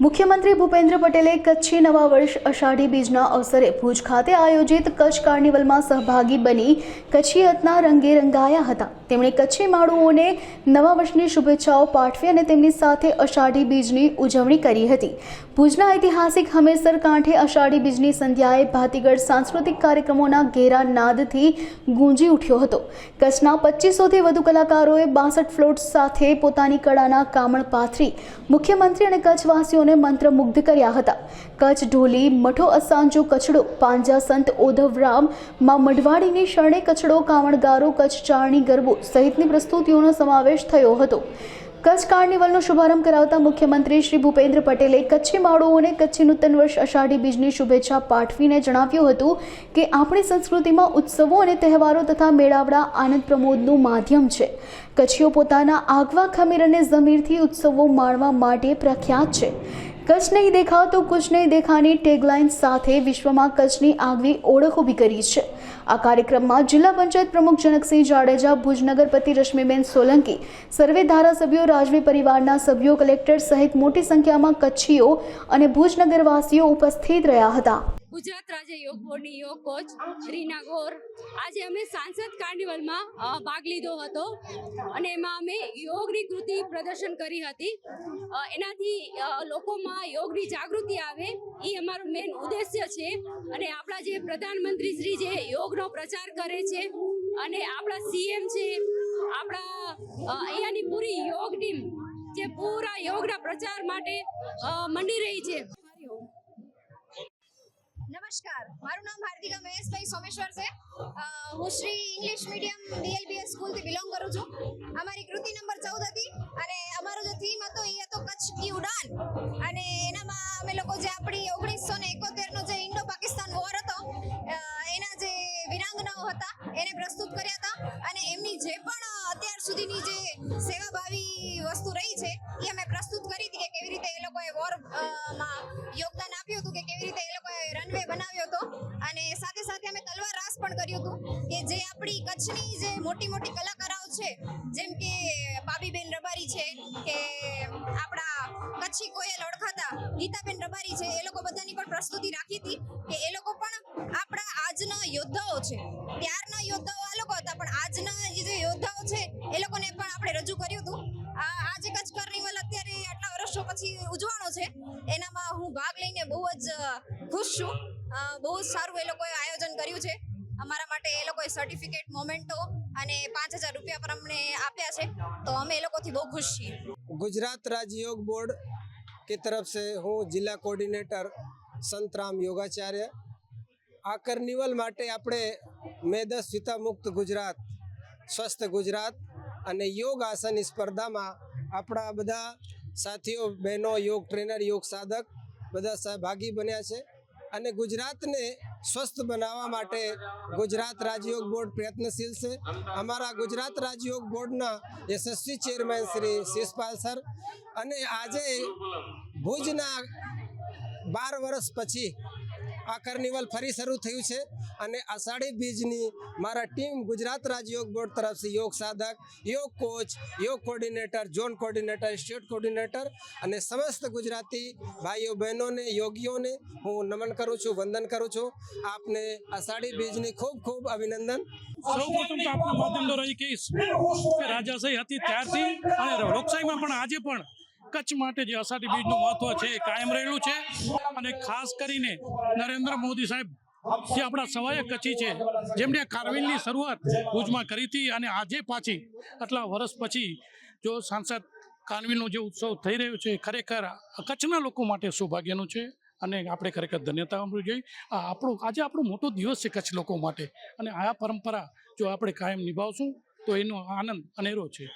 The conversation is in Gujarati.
મુખ્યમંત્રી ભૂપેન્દ્ર પટેલે કચ્છી નવા વર્ષ અષાઢી બીજના અવસરે ભુજ ખાતે આયોજિત કચ્છ કાર્નિવલમાં સહભાગી બની કચ્છીયતના રંગે રંગાયા હતા. તેમણે કચ્છી માળુઓને નવા વર્ષની શુભેચ્છાઓ પાઠવી અને તેમની સાથે અષાઢી બીજની ઉજવણી કરી હતી. ભુજના ઐતિહાસિક હમેસર કાંઠે અષાઢી બીજની સંધ્યાએ ભાતીગઢ સાંસ્કૃતિક કાર્યક્રમોના ઘેરા નાદથી ગુંજી ઉઠ્યો હતો. કચ્છના પચીસોથી વધુ કલાકારોએ બાસઠ ફ્લોટ સાથે પોતાની કળાના કામણ પાથરી મુખ્યમંત્રી અને કચ્છવાસીઓને મંત્રમુગ્ધ કર્યા હતા. કચ્છ ઢોલી, મઠો અસાંજો કચડો પાંજા સંત ઓધવરામમાં મઢવાડીની શરણે કચડો કાવણગારો, કચ્છ ચારણી ગરબો સહિતની પ્રસ્તુતિઓનો સમાવેશ થયો હતો. કચ્છ કાર્નિવલનો શુભારંભ કરાવતા મુખ્યમંત્રી શ્રી ભૂપેન્દ્ર પટેલે કચ્છી માળોઓને કચ્છી નૂતન વર્ષ અષાઢી બીજની શુભેચ્છા પાઠવીને જણાવ્યું હતું કે આપણી સંસ્કૃતિમાં ઉત્સવો અને તહેવારો તથા મેળાવડા આનંદ પ્રમોદનું માધ્યમ છે. કચ્છીઓ પોતાના આગવા ખમીર અને જમીરથી ઉત્સવો માણવા માટે પ્રખ્યાત છે. કચ્છ નહીં દેખા તો કુછ નહીં દેખાની ટેગલાઇન સાથે વિશ્વમાં કચ્છની આગવી ઓળખ ઊભી કરી છે. આ કાર્યક્રમમાં જિલ્લા પંચાયત પ્રમુખ જનકસિંહ જાડેજા, ભુજ નગરપતિ રશ્મિબેન સોલંકી, સર્વે ધારાસભ્યો, રાજવી પરિવારના સભ્યો, કલેક્ટર સહિત મોટી સંખ્યામાં કચ્છીઓ અને ભુજ નગરવાસીઓ ઉપસ્થિત રહ્યા હતા. ગુજરાત રાજ્ય યોગ બોર્ડની યોગ કોચ રીના ગોર. આજે અમે સાંસદ કાર્નિવલમાં ભાગ લીધો હતો અને એમાં અમે યોગની કૃતિ પ્રદર્શન કરી હતી. એનાથી લોકોમાં યોગની જાગૃતિ આવે એ અમારો મેન ઉદ્દેશ્ય છે. અને આપણા જે પ્રધાનમંત્રી શ્રી જે યોગનો પ્રચાર કરે છે અને આપણા સીએમ છે, આપણા અહીંયાની પૂરી યોગ ટીમ જે પૂરા યોગના પ્રચાર માટે મંડી રહી છે. નમસ્કાર. મારું નામ હાર્દિકા મહેશભાઈ સોમેશ્વર છે. હું શ્રી ઇંગ્લિશ મીડિયમ ડીએલબીએસ સ્કૂલથી બિલોંગ કરું છું. અમારી કૃતિ નંબર ચૌદ હતી અને અમારો જે થીમ હતો એ હતો કચ્છ કી ઉડાન. અને એનામાં અમે લોકો જે આપણી ઓગણીસો ને એકોતેરનો જે ઇન્ડો પાકિસ્તાન વોર હતો મોટી મોટી કલાકારાઓ છે. જેમ કે બાબીબેન રબારી છે, કે આપણા કચ્છી કોયલ ઓળખાતા ગીતાબેન રબારી છે, એ લોકો બધાની પણ પ્રસ્તુતિ રાખી હતી કે એ લોકો પણ આપણા આજના યોદ્ધાઓ છે. ત્યારના યોદ્ધાઓ આ લોકો હતા, પણ આજના જે યોદ્ધાઓ છે, એ લોકોને પણ આપણે રજૂ કર્યું હતું. આ આ જે કચ્છ કાર્નિવલ અત્યારે આટલા વર્ષો પછી ઉજવાનો છે. એનામાં હું ભાગ લઈને બહુ જ ખુશ છું. બહુ જ સારું એ લોકોએ આયોજન કર્યું છે. અમારા માટે એ લોકોએ સર્ટિફિકેટ મોમેન્ટો અને પાંચ હજાર રૂપિયા પર અમને આપ્યા છે તો અમે એ લોકોથી બહુ ખુશ છીએ गुजरात राज्य योग बोर्ड की तरफ से હું જિલ્લા કોર્ડિનેટર સંતરામ યોગાચાર્ય આ કાર્નિવલ માટે આપણે મેદસ સ્વિતા મુક્ત ગુજરાત સ્વસ્થ ગુજરાત અને યોગ આસનની સ્પર્ધામાં આપણા બધા સાથીઓ બહેનો યોગ ટ્રેનર યોગ સાધક બધા સહભાગી બન્યા છે અને ગુજરાતને સ્વસ્થ બનાવવા માટે ગુજરાત રાજયોગ બોર્ડ પ્રયત્નશીલ છે. અમારા ગુજરાત રાજયોગ બોર્ડના યશસ્વી ચેરમેન શ્રી શિષપાલ સર અને આજે ભુજના બાર વર્ષ પછી આ કાર્નિવલ ફરી શરૂ થયું છે અને અષાઢી બીજની મારા ટીમ ગુજરાત રાજ્ય યોગ બોર્ડ તરફથી યોગ સાધક, yoga coach, yoga coordinator, zone coordinator, state coordinator અને સમસ્ત ગુજરાતી ભાઈઓ બહેનોને, યોગીઓને હું નમન કરું છું, વંદન કરું છું. આપને અષાઢી બીજની ખૂબ ખૂબ અભિનંદન. સૌપ્રથમ તો આપના માધ્યમ દ્વારા કહીશ કે રાજાશાહી હતી ત્યારથી અને લોકશાહીમાં પણ આજે પણ કચ્છ માટે જે અષાઢી બીજનું મહત્વ છે એ કાયમ રહેલું છે. અને ખાસ કરીને નરેન્દ્ર મોદી સાહેબ, જે આપણા સવાય કચ્છી છે, જેમણે કારવિલની શરૂઆત ભુજમાં કરી હતી અને આજે પાછી આટલા વર્ષ પછી જો સાંસદ કાનવીનો જે ઉત્સવ થઈ રહ્યો છે ખરેખર કચ્છના લોકો માટે સૌભાગ્યનું છે અને આપણે ખરેખર ધન્યતા અનુભવવી જોઈએ. આ આપણો, આજે આપણો મોટો દિવસ છે કચ્છ લોકો માટે અને આ પરંપરા જો આપણે કાયમ નિભાવશું, તો એનો આનંદ અનેરો છે.